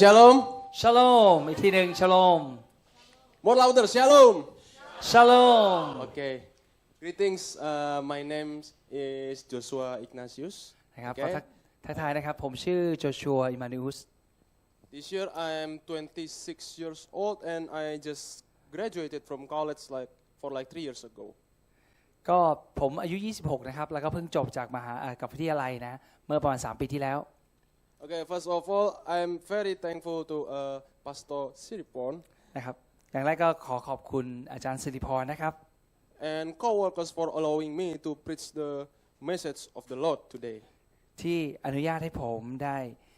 Shalom. ชโลมอีกทีหนึ่งชโลม More louder. Shalom. ชโลม Okay. Greetings. Uh, my name is Joshua Ignatius. นะครับ Okay. ขอทักทักทายนะครับ ผมชื่อโจชัวอิมานูส This year I am 26 years old and I just graduated from college like for like three years ago. ก็ผมอายุ 26 นะครับ แล้วก็เพิ่งจบจากมหาเอ่อกับวิทยาลัยนะ เมื่อประมาณ 3 ปีที่แล้ว Okay. First of all, I'm very thankful to uh, Pastor Siripon นะครับ อย่างแรกก็ขอขอบคุณอาจารย์สิริพรนะครับ and co-workers for allowing me to preach the message of the Lord today. ที่อนุญาตให้ผมได้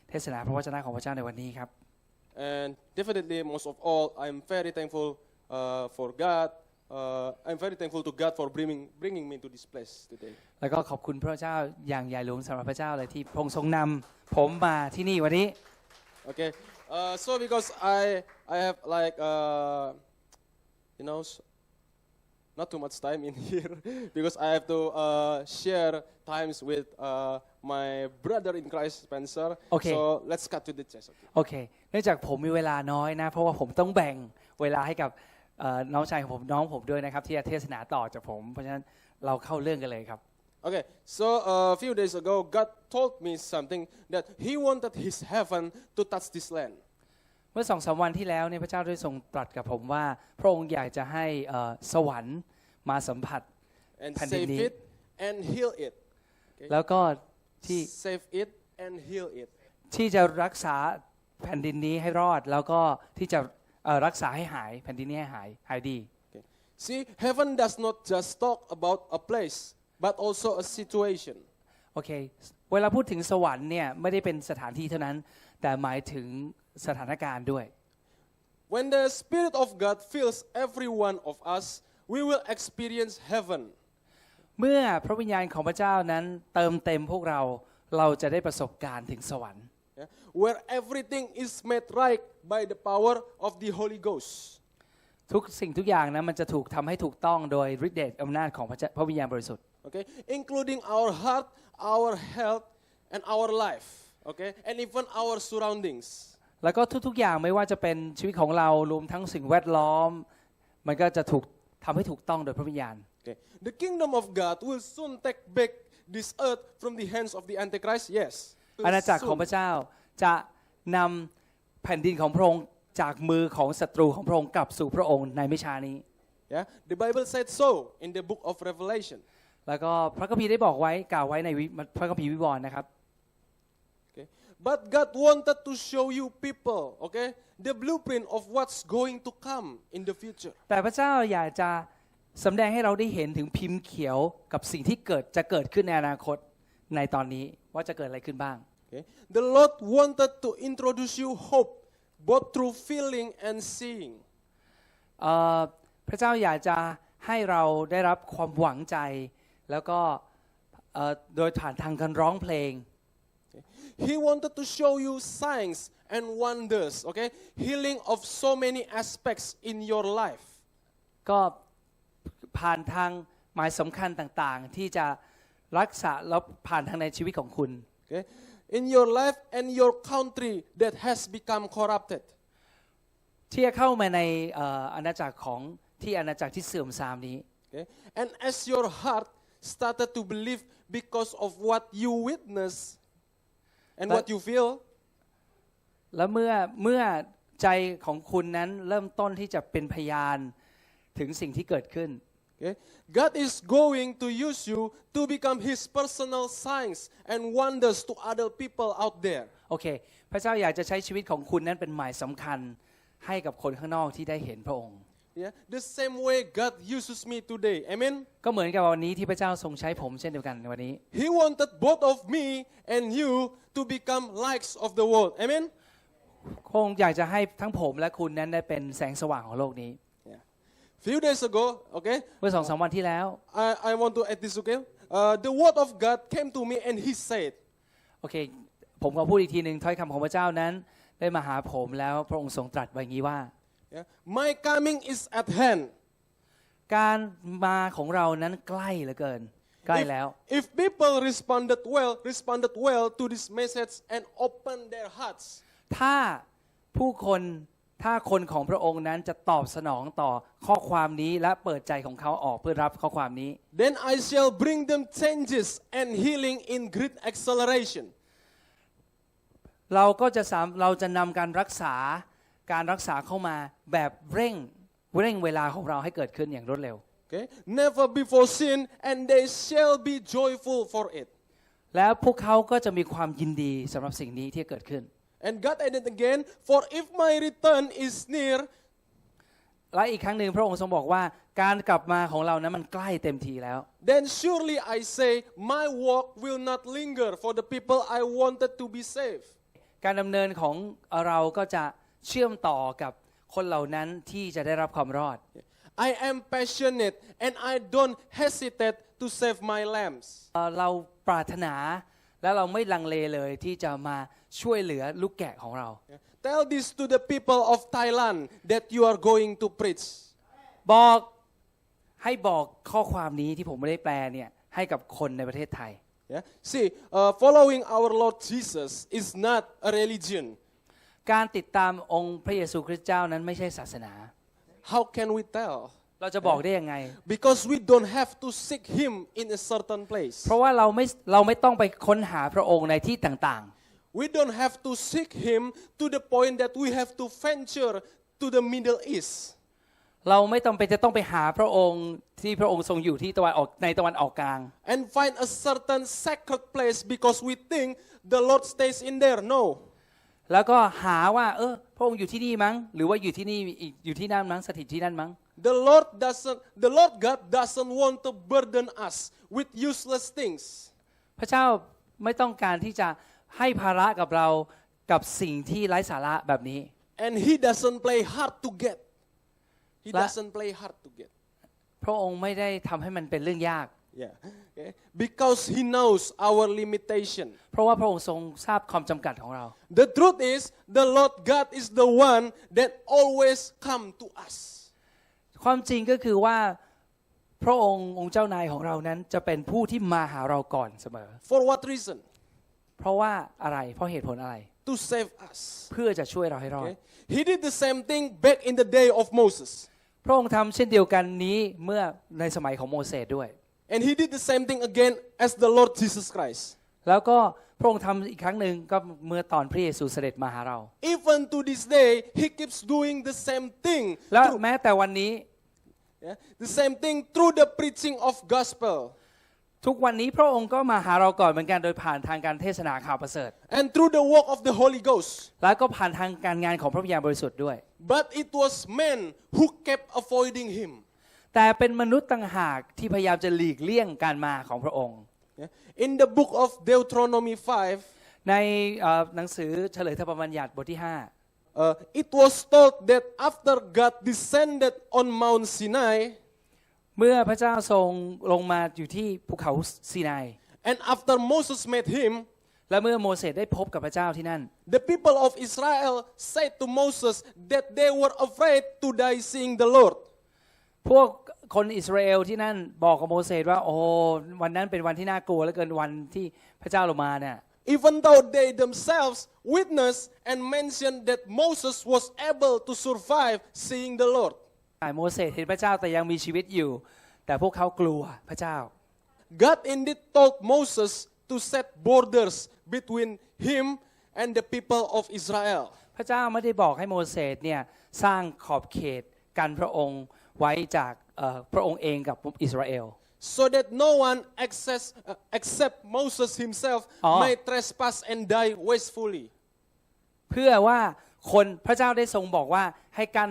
เทศนาพระวจนะของพระเจ้าในวันนี้ครับ And definitely, most of all, I'm very thankful uh, for God. Uh, I'm very thankful to God for bringing, bringing me to this place today. แล้วก็ขอบคุณพระเจ้าอย่างใหญ่หลวงสำหรับพระเจ้าเลยที่พระองค์ทรงนำผมมาที่นี่วันนี้ Okay. Uh, so because I I have like uh, you know s- not too much time in here because I have to uh, share times with uh, my brother in Christ Spencer. Okay. So let's cut to the chase. Okay. โอเคเนื่องจากผมมีเวลาน้อยนะเพราะว่าผมต้องแบ่งเวลาให้กับเอ่อ น้องชายของผมน้องผมด้วยนะครับที่จะเทศนาต่อจากผม เพราะฉะนั้นเราเข้าเรื่องกันเลยครับ Okay, so uh, a few days ago, God told me something that He wanted His heaven to touch this land. เมื่อสองสามวันที่แล้วเนี่ยพระเจ้าได้ทรงตรัสกับผมว่า พระองค์อยากจะให้เอ่อสวรรค์มาสัมผัส and Pandini. save it and heal it. แล้วก็ที่ Save it and heal it. ที่จะรักษาแผ่นดินนี้ให้รอดแล้วก็ที่จะเอ่อ รักษาให้หายแผ่นดินนี้ให้หายหายดี Okay. See, heaven does not just talk about a place, but also a situation. โอเคเวลาพูดถึงสวรรค์เนี่ยไม่ได้เป็นสถานที่เท่านั้น แต่หมายถึงสถานการณ์ด้วย When the Spirit of God fills every one of us, we will experience heaven. เมื่อพระวิญญาณของพระเจ้านั้นเติมเต็มพวกเราเราจะได้ประสบการณ์ถึงสวรรค์ yeah, Where everything is made right by the power of the Holy Ghost. ทุกสิ่งทุกอย่างนะมันจะถูกทำให้ถูกต้องโดยฤทธิเดชอำนาจของพระเจ้าพระวิญญาณบริสุทธิ์ okay including our heart our health and our life okay and even our surroundings แล้วก็ทุกๆอย่างไม่ว่าจะเป็นชีวิตของเรารวมทั้งสิ่งแวดล้อม มันก็จะถูกทำให้ถูกต้องโดยพระวิญญาณ okay the kingdom of god will soon take back this earth from the hands of the antichrist yes อาณาจักรของ Soon. พระเจ้าจะนำแผ่นดินของพระองค์จากมือของศัตรูของพระองค์กลับสู่พระองค์ในไม่ช้านี้ yeah the bible said so in the book of revelation แล้วก็พระคัมภีร์ได้บอกไว้กล่าวไว้ในวิพระคัมภีร์วิวรณ์นะครับ okay but god wanted to show you people okay the blueprint of what's going to come in the future แต่พระเจ้าอยากจะสำแดงให้เราได้เห็นถึงพิมพ์เขียวกับสิ่งที่เกิดจะเกิดขึ้นในอนาคตในตอนนี้ว่าจะเกิดอะไรขึ้นบ้าง okay the lord wanted to introduce you hope both through feeling and seeing เอ่อพระเจ้าอยากจะให้เราได้รับความหวังใจ แล้วก็เอ่อโดยผ่านทางการร้องเพลง He wanted to show you signs and wonders, okay? Healing of so many aspects in your life. ก็ผ่านทางหมายสำคัญต่างๆ ที่จะรักษาแล้วผ่านทางในชีวิตของคุณ Okay? In your life and your country that has become corrupted. ที่จะเข้ามาในเอ่ออาณาจักรของที่อาณาจักรที่เสื่อมทรามนี้ Okay? And as your heart started to believe because of what you witness and But- what you feel, แล้วเมื่อเมื่อใจของคุณนั้นเริ่มต้นที่จะเป็นพยานถึงสิ่งที่เกิดขึ้น okay? God is going to use you to become his personal signs and wonders to other people out there. โอเค พระเจ้าอยากจะใช้ชีวิตของคุณนั้นเป็นหมายสำคัญให้กับคนข้างนอกที่ได้เห็นพระองค์ Yeah? The same way God uses me today. Amen. ก็เหมือนกับวันนี้ที่พระเจ้าทรงใช้ผมเช่นเดียวกันในวันนี้ He wanted both of me and you to become lights of the world. Amen? คงอยากจะให้ทั้งผมและคุณนั้นได้เป็นแสงสว่างของโลกนี้ Yeah. Few days ago, okay, เมื่อสองสามวันที่แล้ว I, I want to add this, okay? Uh, the word of God came to me and he said, โอเค ผมขอพูดอีกทีหนึ่งถ้อยคำของพระเจ้านั้น ได้มาหาผมแล้วพระองค์ทรงตรัสไว้อย่างนี้ว่า yeah, My coming is at hand. การมาของเรานั้นใกล้เหลือเกิน ใกล้แล้ว If people responded well, responded well to this message and opened their hearts, ถ้าผู้คน ถ้าคนของพระองค์นั้นจะตอบสนองต่อข้อความนี้และเปิดใจของเขาออกเพื่อรับข้อความนี้ then I shall bring them changes and healing in great acceleration. เราก็จะสามเราจะนำการรักษาการรักษาเข้ามาแบบเร่งเร่งเวลาของเราให้เกิดขึ้นอย่างรวดเร็ว Okay? Never before seen, and they shall be joyful for it. แล้วพวกเขาก็จะมีความยินดีสำหรับสิ่งนี้ที่เกิดขึ้น And God added again, For if my return is near, และอีกครั้งหนึ่งพระองค์ทรงบอกว่าการกลับมาของเรานั้นมันใกล้เต็มทีแล้ว then surely I say, My work will not linger for the people I wanted to be saved. การดำเนินของเราก็จะเชื่อมต่อกับคนเหล่านั้นที่จะได้รับความรอด I am passionate and I don't hesitate to save my lambs. เอ่อเราปรารถนา และเราไม่ลังเลเลยที่จะมาช่วยเหลือลูกแกะของเรา Tell this to the people of Thailand that you are going to preach. บอกให้บอกข้อความนี้ที่ผมไม่ได้แปลเนี่ยให้กับคนในประเทศไทย Yeah? See, uh, following our Lord Jesus is not a religion. การติดตามองค์พระเยซูคริสต์เจ้านั้นไม่ใช่ศาสนา How can we tell? เราจะบอกได้ยังไง Because we don't have to seek Him in a certain place. เพราะว่าเราไม่เราไม่ต้องไปค้นหาพระองค์ในที่ต่าง We don't have to seek Him to the point that we have to venture to the Middle East. ๆเราไม่ต้องไปจะต้องไปหาพระองค์ที่พระองค์ทรงอยู่ที่ตะวันออกในตะวันออกกลาง and find a certain sacred place because we think the Lord stays in there. No. แล้วก็หาว่า เออ พระองค์อยู่ที่นี่มั้ง หรือว่าอยู่ที่นี่อีกอยู่ที่นั่นมั้งสถิตที่นั่นมั้ง The Lord doesn't the Lord God doesn't want to burden us with useless things. พระเจ้าไม่ต้องการที่จะให้ภาระกับเรากับสิ่งที่ไร้สาระแบบนี้ And He doesn't play hard to get. He La- doesn't play hard to get. พระองค์ไม่ได้ทำให้มันเป็นเรื่องยาก Yeah. Okay? Because He knows our limitation. เพราะว่าพระองค์ทรงทราบความจำกัดของเรา The truth is, the Lord God is the one that always come to us. ความจริงก็คือว่าพระองค์องค์เจ้านายของเรานั้นจะเป็นผู้ที่มาหาเราก่อนเสมอ For what reason? เพราะว่าอะไร เพราะเหตุผลอะไร To save us. เพื่อจะช่วยเราให้รอด Okay? He did the same thing back in the day of Moses. พระองค์ทำเช่นเดียวกันนี้เมื่อในสมัยของโมเสสด้วย And he did the same thing again as the Lord Jesus Christ. แล้วก็พระองค์ทำอีกครั้งหนึ่งก็เมื่อตอนพระเยซูเสด็จมาหาเรา Even to this day, he keeps doing the same thing. แล้ว through- แม้แต่วันนี้ yeah, the same thing through the preaching of gospel ทุกวันนี้พระองค์ก็มาหาเราก่อนเหมือนกันโดยผ่านทางการเทศนาข่าวประเสริฐ and through the work of the Holy Ghost. แล้วก็ผ่านทางการงานของพระวิญญาณบริสุทธิ์ด้วย But it was men who kept avoiding him. แต่เป็นมนุษย์ต่างหากที่พยายามจะหลีกเลี่ยงการมาของพระองค์ Yeah. In the book of Deuteronomy 5, ในเอ่อหนังสือเฉลยธรรมบัญญัติบทที่ uh, it was told that after God descended on Mount Sinai 5เมื่อพระเจ้าทรงลงมาอยู่ที่ภูเขาซีนาย and after Moses met him, และเมื่อโมเสสได้พบกับพระเจ้าที่นั่น the people of Israel said to Moses that they were afraid to die seeing the Lord. พวก คนอิสราเอลที่นั่นบอกกับโมเสสว่าโอ้วันนั้นเป็นวันที่น่ากลัวเหลือเกินวันที่พระเจ้าลงมาเนี่ย Even though they themselves witnessed and mentioned that Moses was able to survive seeing the Lord. แต่โมเสสเห็นพระเจ้าแต่ยังมีชีวิตอยู่ แต่พวกเขากลัวพระเจ้า God indeed told Moses to set borders between him and the people of Israel. พระเจ้าไม่ได้บอกให้โมเสสเนี่ยสร้างขอบเขตกันพระองค์ไว้จากเอ่อ พระองค์เองกับอิสราเอล So that no one access, uh, except Moses himself Oh. may trespass and die wastefully. เพื่อว่าคนพระเจ้าได้ทรงบอกว่าให้กั้น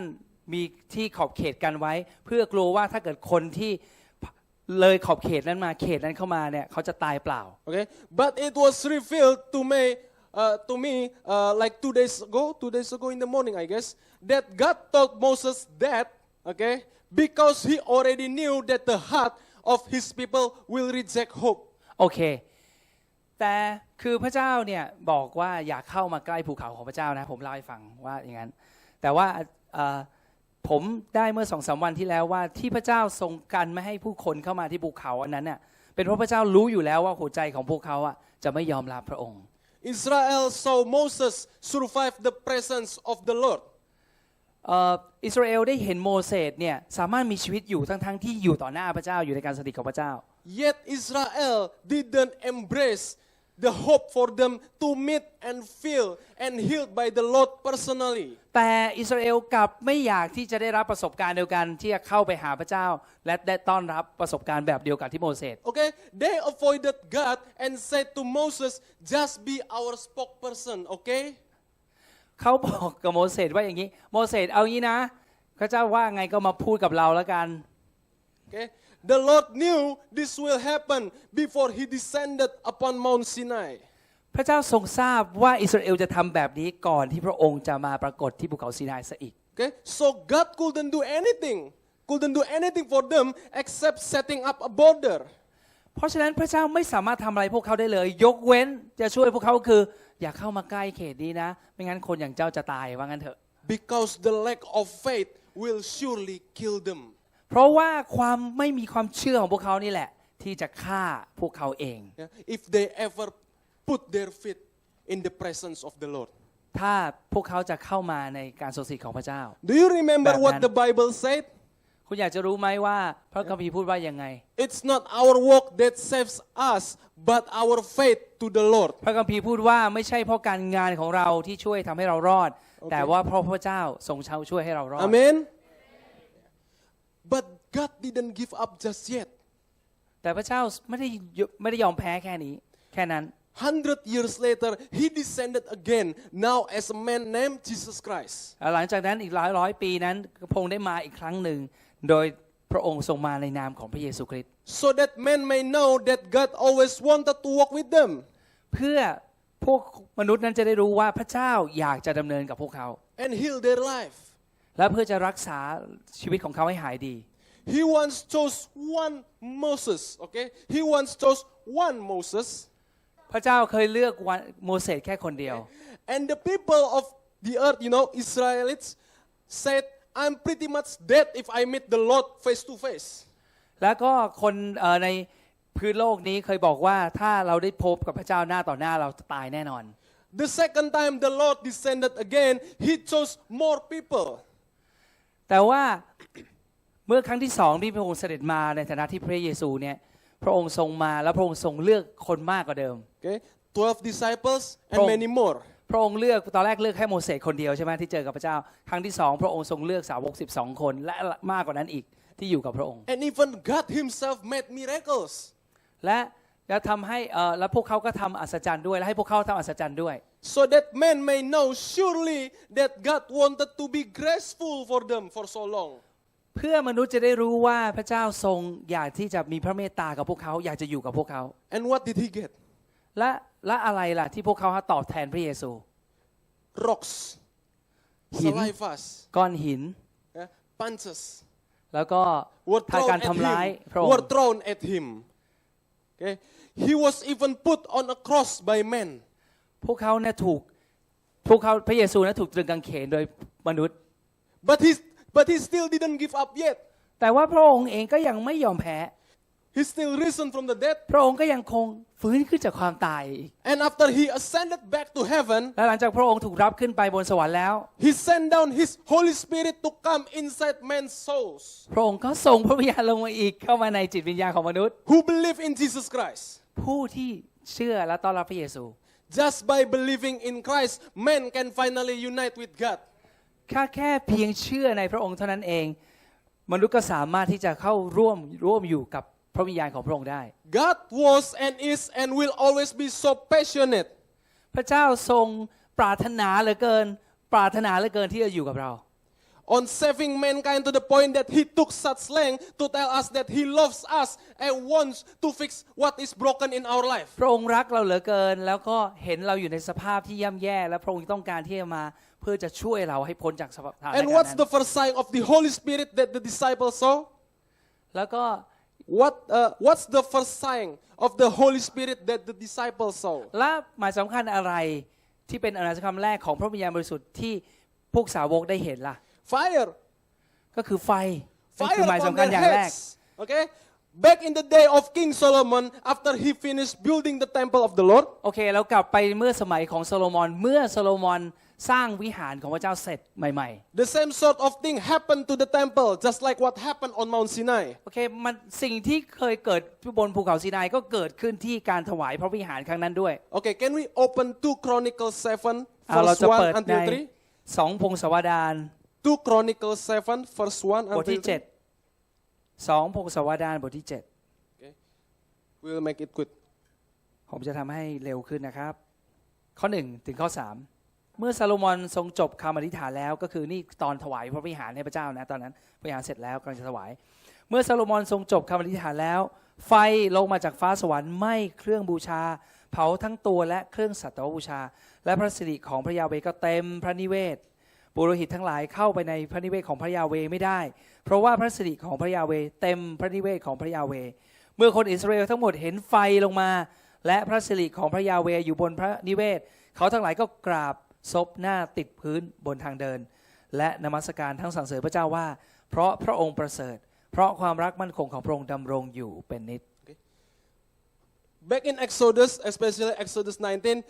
มีที่ขอบเขตกันไว้ เพื่อกลัวว่าถ้าเกิดคนที่เลยขอบเขตนั้นมาเขตนั้นเข้ามาเนี่ยเขาจะตายเปล่า Okay, but it was revealed to me, uh, to me, uh, like two days ago, two days ago in the morning, I guess, that God told Moses that, okay, because He already knew that the heart of His people will reject hope. โอเค แต่คือพระเจ้าเนี่ยบอกว่าอยากเข้ามาใกล้ภูเขาของพระเจ้านะ ผมเล่าให้ฟังว่าอย่างนั้น แต่ว่าเอ่อผมได้เมื่อสองสามวันที่แล้วว่าที่พระเจ้าทรงกันไม่ให้ผู้คนเข้ามาที่ภูเขาอันนั้นเน่ะเป็นเพราะพระเจ้ารู้อยู่แล้วว่าหัวใจของพวกเขาอะจะไม่ยอมรับพระองค์ Israel saw Moses survive the presence of the Lord. เอ่ออิสราเอลได้เห็นโมเสสเนี่ยสามารถมีชีวิตอยู่ทั้งๆที่อยู่ต่อหน้าพระเจ้าอยู่ในการสถิตของพระเจ้า Yet Israel didn't embrace the hope for them to meet and feel and healed by the Lord personally. แต่อิสราเอลกลับไม่อยากที่จะได้รับประสบการณ์เดียวกันที่จะเข้าไปหาพระเจ้า และได้ต้อนรับประสบการณ์แบบเดียวกับที่โมเสส Okay, they avoided God and said to Moses, "Just be our spokesperson." Okay, เขาบอกกับโมเสสว่าอย่างนี้ โมเสสเอางี้นะพระเจ้าว่าไงก็มาพูดกับเราแล้วกัน okay. The Lord knew this will happen before He descended upon Mount Sinai. พระเจ้าทรงทราบว่าอิสราเอลจะทำแบบนี้ก่อนที่พระองค์จะมาปรากฏที่ภูเขาซีนายซะอีก Okay, so God couldn't do anything, couldn't do anything for them except setting up a border. เพราะฉะนั้นพระเจ้าไม่สามารถทำอะไรพวกเขาได้เลย ยกเว้นจะช่วยพวกเขาคือ อย่าเข้ามาใกล้เขตนี้นะ ไม่งั้นคนอย่างเจ้าจะตายว่างั้นเถอะ Because the lack of faith will surely kill them. เพราะว่าความไม่มีความเชื่อของพวกเขานี่แหละ ที่จะฆ่าพวกเขาเอง Yeah, If they ever put their feet in the presence of the Lord. ถ้าพวกเขาจะเข้ามาในการทรงสถิตของพระเจ้า Do you remember what Batman. the Bible said? คุณอยากจะรู้ไหมว่าพระคัมภีร์พูดว่ายังไง It's not our work that saves us, but our faith to the Lord. พระคัมภีร์พูดว่าไม่ใช่เพราะการงานของเราที่ช่วยทำให้เรารอด แต่ว่าเพราะพระเจ้าทรงช่วยให้เรารอด Amen? But God didn't give up just yet. แต่พระเจ้าไม่ได้ยไม่ได้ยอมแพ้แค่นี้ แค่นั้น Hundred years later, He descended again, now as a man named Jesus Christ. หลังจากนั้นอีกหลายร้อยปีนั้นพระองค์ได้มาอีกครั้งหนึ่ง โดยพระองค์ทรงมาในนามของพระเยซูคริสต์ So that men may know that God always wanted to walk with them. เพื่อพวกมนุษย์นั้นจะได้รู้ว่าพระเจ้าอยากจะดำเนินกับพวกเขา and heal their life. และเพื่อจะรักษาชีวิตของเขาให้หายดี He once chose one Moses, okay? He once chose one Moses, พระเจ้าเคยเลือกวันโมเสสแค่คนเดียว and the people of the earth, you know, Israelites, said, I'm pretty much dead if I meet the Lord face to face. แล้วก็คนเอ่อในพื้นโลกนี้เคยบอกว่าถ้าเราได้พบกับพระเจ้าหน้าต่อหน้าเราจะตายแน่นอน The second time the Lord descended again, He chose more people. แต่ว่าเมื่อครั้งที่สองที่พระองค์เสด็จมาในฐานะที่พระเยซูเนี่ยพระองค์ทรงมาแล้วพระองค์ทรงเลือกคนมากกว่าเดิม Okay? 12 disciples and From- many more. พระองค์เลือกตอนแรกเลือกแค่โมเสสคนเดียวใช่ไหมที่เจอกับพระเจ้า ครั้งที่สองพระองค์ทรงเลือกสาวก12 คนและมากกว่านั้นอีกที่อยู่กับพระองค์ And even God Himself made miracles. และจะทำให้เอ่อแล้วพวกเขาก็ทำอัศจรรย์ด้วยและให้พวกเขาทำอัศจรรย์ด้วย So that men may know surely that God wanted to be graceful for them for so long. เพื่อมนุษย์จะได้รู้ว่าพระเจ้าทรงอยากที่จะมีพระเมตตากับพวกเขาอยากจะอยู่กับพวกเขา And what did He get? และและอะไรล่ะที่พวกเขาตอบแทนพระเยซู Rocks, Hin. salivas, ก้อนหิน yeah, punches แล้วก็ were ทา thrown การ at ทำร้าย him. พระอง Were ค์ thrown at him. Okay, he was even put on a cross by men. พวกเขาเนี่ยถูกพวกเขาพระเยซูเนี่ยถูกตรึงกางเขนโดยมนุษย์ But he, but he still didn't give up yet. แต่ว่าพระองค์เองก็ยังไม่ยอมแพ้ He still risen from the dead. พระองค์ก็ยังคงฟื้นขึ้นจากความตายอีก And after he ascended back to heaven, และหลังจากพระองค์ถูกรับขึ้นไปบนสวรรค์แล้ว he sent down his Holy Spirit to come inside men's souls พระองค์ก็ส่งพระวิญญาณลงมาอีกเข้ามาในจิตวิญญาณของมนุษย์ who believe in Jesus Christ. ผู้ที่เชื่อและต้อนรับพระเยซู Just by believing in Christ, men can finally unite with God. แค่แค่เพียงเชื่อในพระองค์เท่านั้นเอง มนุษย์ก็สามารถที่จะเข้าร่วมร่วมอยู่กับ พระวิญญาณของพระองค์ได้ God was and is and will always be so passionate พระเจ้าทรงปรารถนาเหลือเกิน ปรารถนาเหลือเกินที่จะอยู่กับเรา on saving mankind to the point that he took such length to tell us that he loves us and wants to fix what is broken in our life. พระองค์รักเราเหลือเกิน แล้วก็เห็นเราอยู่ในสภาพที่ย่ำแย่และพระองค์ต้องการที่จะมาเพื่อจะช่วยเราให้พ้นจากสภาพฐานะ And นั้น what's the first sign of the Holy Spirit that the disciples saw? แล้วก็ What, uh, what's the first sign of the Holy Spirit that the disciples saw? และหมายสำคัญอะไรที่เป็นอาณาจักรคำแรกของพระวิญญาณบริสุทธิ์ที่พวกสาวกได้เห็นล่ะ Fire. ก็คือไฟนั่น Fire คือหมาย upon สำคัญ their อย่างแรก heads. Okay? back in the day of King Solomon, after he finished building the temple of the Lord, โอเคแล้วกลับไปเมื่อสมัยของโซโลมอนเมื่อโซโลมอน สร้างวิหารของพระเจ้าเสร็จใหม่ the same sort of thing happened to the temple, just like what happened on Mount Sinai. ๆโอเคมันสิ่งที่เคยเกิดบนภูเขาซีนายก็เกิดขึ้นที่การถวายพระวิหารครั้งนั้นด้วย Okay, can we open 2 Chronicles 7, เอาเรา verse จะเปิด1ใน until 3? สองพงศาวดาร 2 Chronicles 7, verse 1บท until ที่ 3. เจ็ดสองพงศาวดารบทที่เจ็ด We'll make it quick. ผมจะทำให้เร็วขึ้นนะครับ ข้อหนึ่งถึงข้อสาม เมื่อซาโลมอนทรงจบคำอธิษฐานแล้วก็คือนี่ตอนถวายพระวิหารให้พระเจ้านะตอนนั้นพระวิหารเสร็จแล้วกำลังจะถวาย เมื่อซาโลมอนทรงจบคำอธิษฐานแล้ว ไฟลงมาจากฟ้าสวรรค์ไหม้เครื่องบูชา เผาทั้งตัวและเครื่องสัตวบูชา และพระสิริของพระยาเวก็เต็มพระนิเวศปุโรหิตทั้งหลายเข้าไปในพระนิเวศของพระยาเวไม่ได้ เพราะว่าพระสิริของพระยาเวเต็มพระนิเวศของพระยาเว เมื่อคนอิสราเอลทั้งหมดเห็นไฟลงมา และพระสิริของพระยาเวอยู่บนพระนิเวศ เขาทั้งหลายก็กราบ ซบหน้าติดพื้นบนทางเดิน และนมัสการทั้งสรรเสริญพระเจ้าว่า เพราะพระองค์ประเสริฐ เพราะความรักมั่นคงของพระองค์ดำรงอยู่เป็นนิจ Back in Exodus, especially Exodus 19,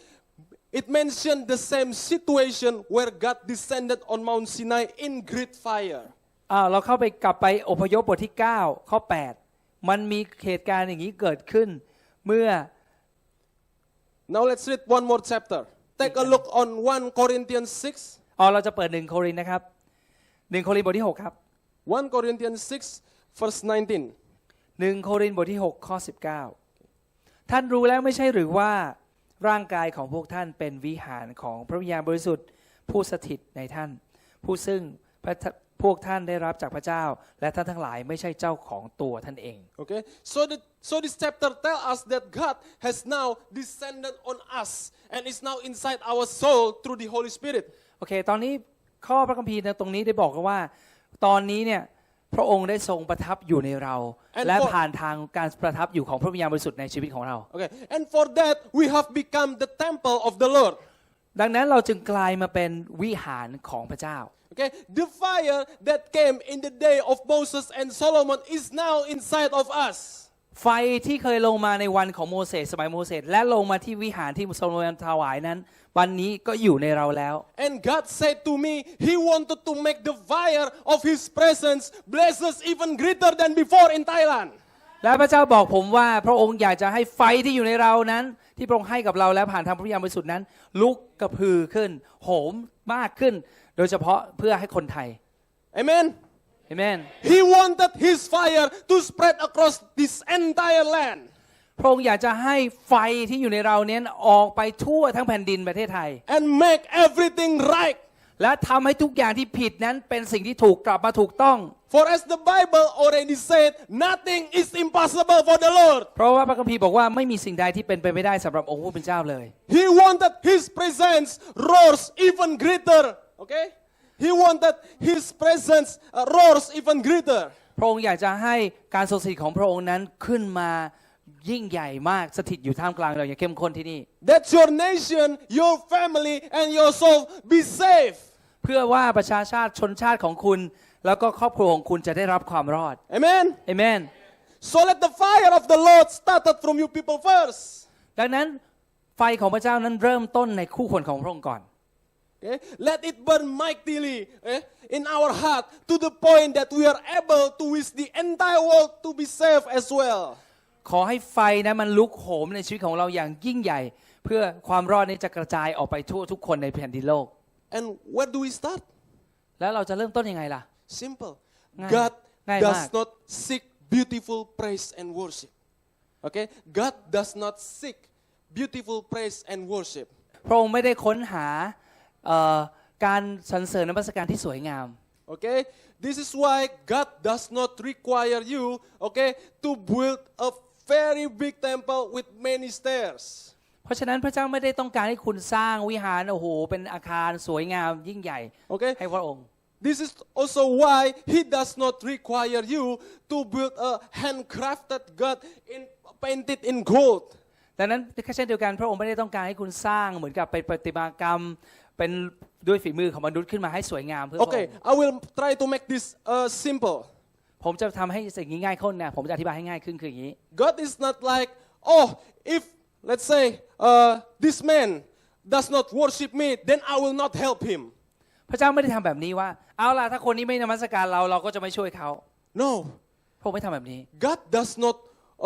it mentioned the same situation where God descended on Mount Sinai in great fire. อ่าเราเข้าไปกลับไปอพยพบทที่ 9 ข้อ 8 มันมีเหตุการณ์อย่างนี้เกิดขึ้น เมื่อ Now let's read one more chapter. Take a look on 1 Corinthians 6. อ๋อเราจะเปิดหนึ่งโครินธ์นะครับหนึ่งโครินธ์บทที่6ครับ 1 Corinthians 6, verse 19. หนึ่งโครินธ์บทที่6ข้อ19ท่านรู้แล้วไม่ใช่หรือว่าร่างกายของพวกท่านเป็นวิหารของพระวิญญาณบริสุทธิ์ ผู้สถิตในท่าน ผู้ซึ่งพระพวกท่านได้รับจากพระเจ้า และท่านทั้งหลายไม่ใช่เจ้าของตัวท่านเอง Okay? So, the, so this chapter tell us that God has now descended on us and is now inside our soul through the Holy Spirit. โอเค ตอนนี้ข้อพระคัมภีร์ในตรงนี้ได้บอกกันว่า ตอนนี้เนี่ยพระองค์ได้ทรงประทับอยู่ในเรา And และ for- ผ่านทางการประทับอยู่ของพระวิญญาณบริสุทธิ์ในชีวิตของเรา Okay? And for that, we have become the temple of the Lord. ดังนั้นเราจึงกลายมาเป็นวิหารของพระเจ้า Okay? The fire that came in the day of Moses and Solomon is now inside of us. ไฟที่เคยลงมาในวันของโมเสสสมัยโมเสสและลงมาที่วิหารที่โซโลมอนถวายนั้น วันนี้ก็อยู่ในเราแล้ว And God said to me, He wanted to make the fire of His presence blesses even greater than before in Thailand. และพระเจ้าบอกผมว่าพระองค์อยากจะให้ไฟที่อยู่ในเรานั้น ที่พระองค์ให้กับเราและผ่านทางพระวิญญาณบริสุทธิ์นั้น ลุกกระพือขึ้นโหมมากขึ้น โดยเฉพาะเพื่อให้คนไทย Amen. เอเมน He wanted His fire to spread across this entire land. พระองค์อยากจะให้ไฟที่อยู่ในเราเนี้ยออกไปทั่วทั้งแผ่นดินประเทศไทย and make everything right. และทำให้ทุกอย่างที่ผิดนั้นเป็นสิ่งที่ถูกกลับมาถูกต้อง For as the Bible already said, nothing is impossible for the Lord. เพราะว่าพระคัมภีร์บอกว่าไม่มีสิ่งใดที่เป็นไปไม่ได้สำหรับองค์ผู้เป็นเจ้าเลย He wanted His presence roars even greater. Okay? He wanted His presence uh, roars even greater. พระองค์อยากจะให้การทรงสถิตของพระองค์นั้นขึ้นมายิ่งใหญ่มากสถิตอยู่ท่ามกลางเราอย่างเข้มข้นที่นี่ That your nation, your family, and your soul be safe. เพื่อว่าประชาชาติชนชาติของคุณ แล้วก็ครอบครัวของคุณจะได้รับความรอด Amen. เอเมน So let the fire of the Lord started from you people first. ดังนั้นไฟของพระเจ้านั้นเริ่มต้นในคู่คนของพระองค์ก่อน Okay? Let it burn mightily eh, in our heart to the point that we are able to wish the entire world to be safe as well. ขอให้ไฟนะมันลุกโหมในชีวิตของเราอย่างยิ่งใหญ่ เพื่อความรอดนี้จะกระจายออกไปทั่วทุกคนในแผ่นดินโลก And where do we start? แล้วเราจะเริ่มต้นยังไงล่ะ Simple. Ngay- God ngay does mak. not seek beautiful praise and worship. Okay? God does not seek beautiful praise and worship. พระองค์ไม่ได้ค้นหาเอ่อ การสรรเสริญนมัสการที่สวยงาม Okay? This is why God does not require you, okay, to build a very big temple with many stairs. เพราะฉะนั้นพระเจ้าไม่ได้ต้องการให้คุณสร้างวิหารโอ้โหเป็นอาคารสวยงามยิ่งใหญ่ Okay? ให้พระองค์ This is also why He does not require you to build a handcrafted God in, painted in gold. ดังนั้นเช่นเดียวกันพระองค์ไม่ได้ต้องการให้คุณสร้างเหมือนกับเป็นประติมากรรม เป็นด้วยฝีมือของมนุษย์ขึ้นมาให้สวยงามเพื่อพระอง Okay, ค์ I will try to make this uh, simple. ผมจะทำให้สิ่งนี้ง่ายขึ้นนะผมจะอธิบายให้ง่ายขึ้นคืออย่างนี้ God is not like, oh, if, let's say, uh, this man does not worship me, then I will not help him. พระเจ้าไม่ได้ทำแบบนี้ว่า เอาล่ะถ้าคนนี้ไม่นมัสการเราเราก็จะไม่ช่วยเขา No. พระองค์ไม่ทำแบบนี้ God does not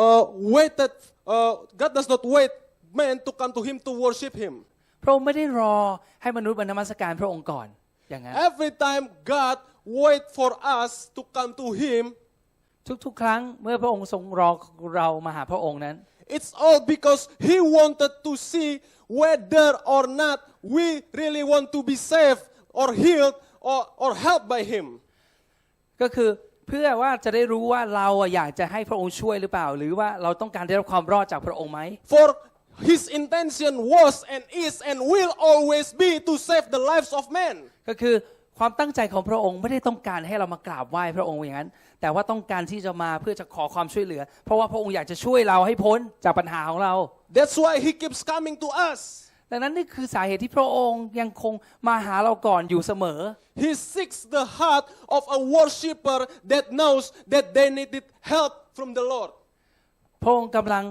uh, wait that, uh, God does not wait man to come to him to worship him. พระองค์ไม่ได้รอให้มนุษย์มานมัสการพระองค์ก่อนอย่างนั้น Every time God wait for us to come to him, ทุกๆ ครั้งเมื่อพระองค์ทรงรอเรามาหาพระองค์นั้น it's all because he wanted to see whether or not we really want to be saved or healed or, or helped by him. ก็คือเพื่อว่าจะได้รู้ว่าเราอะอยากจะให้พระองค์ช่วยหรือเปล่า หรือว่าเราต้องการได้รับความรอดจากพระองค์ไหม For his intention was and is and will always be to save the lives of men. ก็คือความตั้งใจของพระองค์ไม่ได้ต้องการให้เรามากราบไหว้พระองค์อย่างนั้น แต่ว่าต้องการที่จะมาเพื่อจะขอความช่วยเหลือ เพราะว่าพระองค์อยากจะช่วยเราให้พ้นจากปัญหาของเรา That's why he keeps coming to us. ดังนั้นนี่คือสาเหตุที่พระองค์ยังคงมาหาเราก่อนอยู่เสมอ He seeks the heart of a worshiper that knows that they needed help from the Lord. พระองค์กำลัง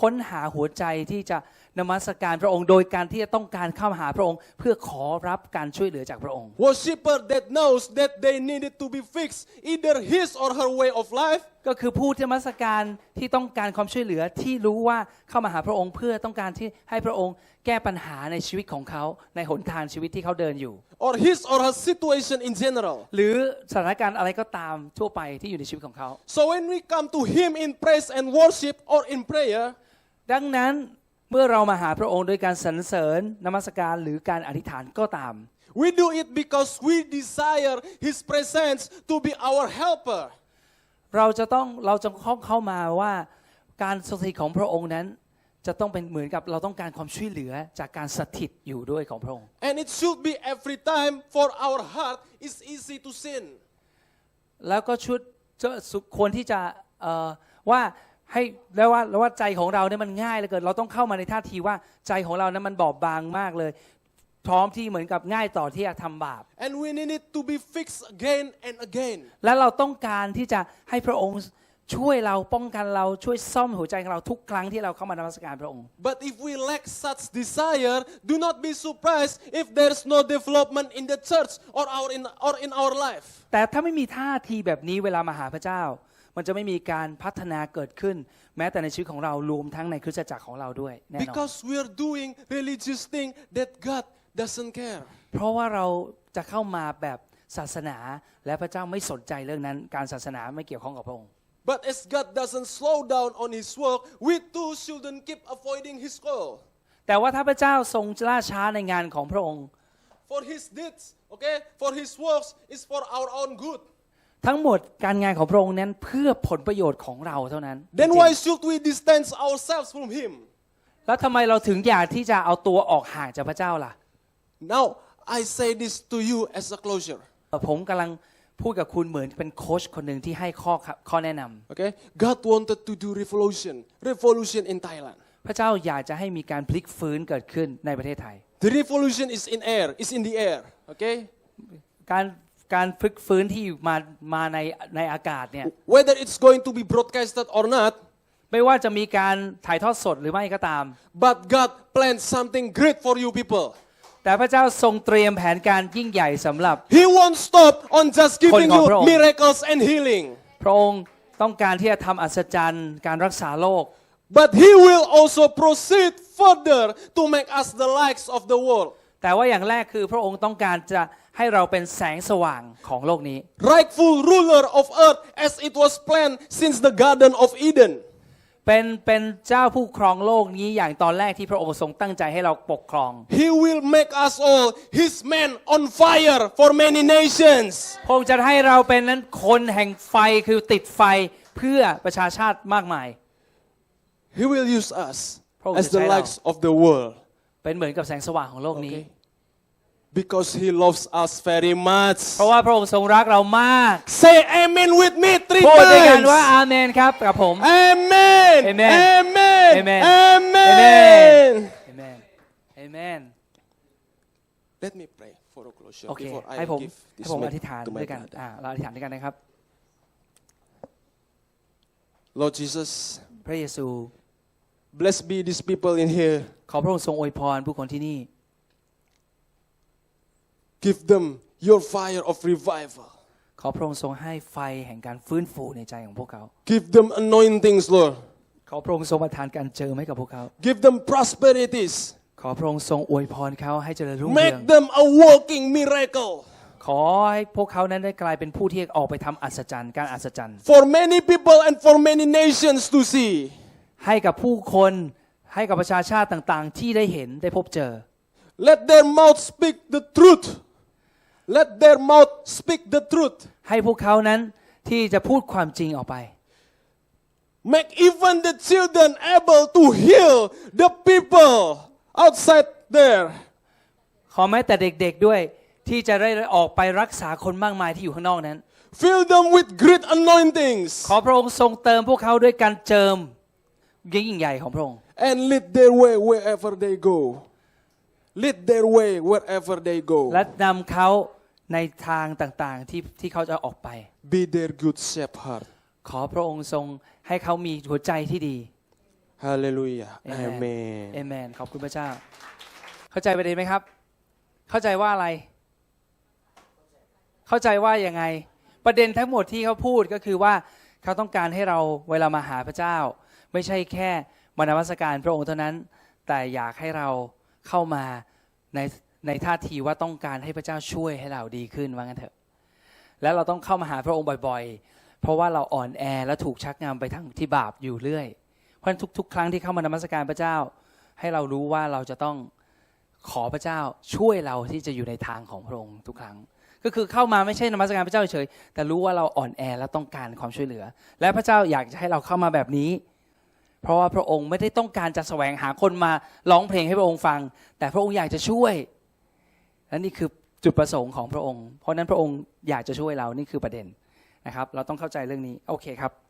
ค้นหาหัวใจที่จะนมัสการพระองค์โดยการที่จะต้องการเข้ามาหาพระองค์ เพื่อขอรับการช่วยเหลือจากพระองค์ Worshipper that knows that they needed to be fixed, either his or her way of life, ก็คือผู้ที่นมัสการที่ต้องการความช่วยเหลือที่รู้ว่าเข้ามาหาพระองค์ เพื่อต้องการที่ให้พระองค์แก้ปัญหาในชีวิตของเขาในหนทางชีวิตที่เขาเดินอยู่ or his or her situation in general. หรือสถานการณ์อะไรก็ตามทั่วไปที่อยู่ในชีวิตของเขา So when we come to him in praise and worship or in prayer, ดังนั้น เมื่อเรามาหาพระองค์โดยการสรรเสริญนมัสการหรือการอธิษฐานก็ตาม we do it because we desire his presence to be our helper. เราจะต้องเราจะเข้าเข้ามาว่าการสถิตของพระองค์นั้น จะต้องเป็นเหมือนกับเราต้องการความช่วยเหลือจากการสถิตอยู่ด้วยของพระองค์ And it should be every time for our heart is easy to sin. แล้วก็ชุดจะสุควรที่จะเอ่อว่า ให้แล้วว่าแล้วว่าใจของเราเนี่ยมันง่ายเหลือเกินเราต้องเข้ามาในท่าทีว่าใจของเรานั้นมันบอบบางมากเลย พร้อมที่เหมือนกับง่ายต่อที่จะทำบาป And we need it to be fixed again and again. และเราต้องการที่จะให้พระองค์ช่วยเราป้องกันเราช่วยซ่อมหัวใจของเราทุกครั้งที่เราเข้ามานมัสการพระองค์ But if we lack such desire, do not be surprised if there's no development in the church or our in, or in our life. แต่ถ้าไม่มีท่าทีแบบนี้เวลามาหาพระเจ้า มันจะไม่มีการพัฒนาเกิดขึ้น แม้แต่ในชีวิตของเรารวมทั้งในคริสตจักรของเราด้วยแน่นอน Because we're doing religious thing that God doesn't care. เพราะว่าเราจะเข้ามาแบบศาสนาและพระเจ้าไม่สนใจเรื่องนั้น การศาสนาไม่เกี่ยวข้องกับพระองค์ But as God doesn't slow down on his work, we too shouldn't keep avoiding his call. แต่ว่าถ้าพระเจ้าทรงล่าช้าในงานของพระองค์ For his deeds, okay, for his works is for our own good. ทั้งหมดการงานของพระองค์นั้นเพื่อผลประโยชน์ของเราเท่านั้น Then จริง why should we distance ourselves from him? ๆแล้วทำไมเราถึงอยากที่จะเอาตัวออกห่างจากพระเจ้าล่ะ Now, I say this to you as a closure. เอ่อผมกำลังพูดกับคุณเหมือนเป็นโค้ชคนหนึ่งที่ให้ข้อครับข้อแนะนำ Okay? God wanted to do revolution, revolution in Thailand. พระเจ้าอยากจะให้มีการพลิกฟื้นเกิดขึ้นในประเทศไทย The revolution is in air, is in the air. Okay? การ การพลิกฟื้นที่มามาในในอากาศเนี่ย Whether it's going to be broadcasted or not, ไม่ว่าจะมีการถ่ายทอดสดหรือไม่ก็ตาม but God planned something great for you people. แต่พระเจ้าทรงเตรียมแผนการยิ่งใหญ่สำหรับ He won't stop on just giving คนของ you พระองค์ miracles and healing. พระองค์ต้องการที่จะทำอัศจรรย์การรักษาโรค But He will also proceed further to make us the lights of the world. แต่ว่าอย่างแรกคือพระองค์ต้องการจะ ให้เราเป็นแสงสว่างของโลกนี้ Rightful ruler of earth as it was planned since the Garden of Eden. เป็นเป็นเจ้าผู้ครองโลกนี้อย่างตอนแรกที่พระองค์ทรงตั้งใจให้เราปกครอง He will make us all His men on fire for many nations. พระองค์จะให้เราเป็นนั้นคนแห่งไฟคือติดไฟเพื่อประชาชาติมากมาย He will use us พระองค์ as จะ the ใช้เรา lights of the world. เป็นเหมือนกับแสงสว่างของโลกนี้ Okay? Because He loves us very much. เพราะว่าพระองค์ทรงรักเรามาก Say amen with me three พูดด้วยกันว่า times. อาเมนครับกับผม Amen. Amen. Amen. Amen. Amen. เอเมนเอเมน Let me pray for a closure โอเค before I ให้ผม give ให้ this ผมอ mic ธิษฐาน to my ด้วยกัน brother. อ่าเราอธิษฐานด้วยกันนะครับ Lord Jesus, พระเยซู bless be these people in here. ขอพระองค์ทรงอวยพรผู้คนที่นี่ Give them your fire of revival. ขอพระองค์ทรงให้ไฟแห่งการฟื้นฟูในใจของพวกเขา Give them anointings, Lord. ขอพระองค์ทรงประทานการเจิมให้กับพวกเขา Give them prosperities. ขอพระองค์ทรงอวยพรเขาให้เจริญรุ่งเรือง Make them a walking miracle. ขอให้พวกเขานั้นได้กลายเป็นผู้ที่ออกไปทำอัศจรรย์การอัศจรรย์ For many people and for many nations to see. ให้กับผู้คนให้กับประชาชาติต่างๆ ที่ได้เห็นได้พบเจอ Let their mouth speak the truth. Let their mouth speak the truth. ให้พวกเขานั้นที่จะพูดความจริงออกไป Make even the children able to heal the people outside there. ขอแม้แต่เด็กๆด้วยที่จะได้ออกไปรักษาคนมากมายที่อยู่ข้างนอกนั้น Fill them with great anointings ขอพระองค์ทรงเติมพวกเขาด้วยการเจิมยิ่งใหญ่ของพระองค์ and lead their way wherever they go. Lead their way wherever they go. และนำเขา ในทางต่างๆที่ที่เขาจะออกไป Be their good shepherd. ขอพระองค์ทรงให้เขามีหัวใจที่ดี Hallelujah. Amen. Amen. เอเมนขอบคุณพระเจ้า เข้าใจประเด็นไหมครับ เข้าใจว่าอะไร เข้าใจว่ายังไง ประเด็นทั้งหมดที่เขาพูดก็คือว่าเขาต้องการให้เราเวลามาหาพระเจ้า ไม่ใช่แค่มานมัสการพระองค์เท่านั้น แต่อยากให้เราเข้ามาใน ในท่าทีว่าต้องการให้พระเจ้าช่วยให้เราดีขึ้นว่างั้นเถอะ แล้วเราต้องเข้ามาหาพระองค์บ่อยๆ เพราะว่าเราอ่อนแอและถูกชักนำไปทางที่บาปอยู่เรื่อย เพราะฉะนั้นทุก ๆ ครั้งที่เข้ามานมัสการพระเจ้า ให้เรารู้ว่าเราจะต้องขอพระเจ้าช่วยเราที่จะอยู่ในทางของพระองค์ทุกครั้ง ก็คือเข้ามาไม่ใช่นมัสการพระเจ้าเฉยๆแต่รู้ว่าเราอ่อนแอและต้องการความช่วยเหลือ และพระเจ้าอยากจะให้เราเข้ามาแบบนี้เพราะว่าพระองค์ไม่ได้ต้องการจะแสวงหาคนมาร้องเพลงให้พระองค์ฟัง แต่พระองค์อยากจะช่วย และนี่คือจุดประสงค์ของพระองค์ เพราะนั้นพระองค์อยากจะช่วยเรานี่คือประเด็นนะครับ เราต้องเข้าใจเรื่องนี้ โอเคครับ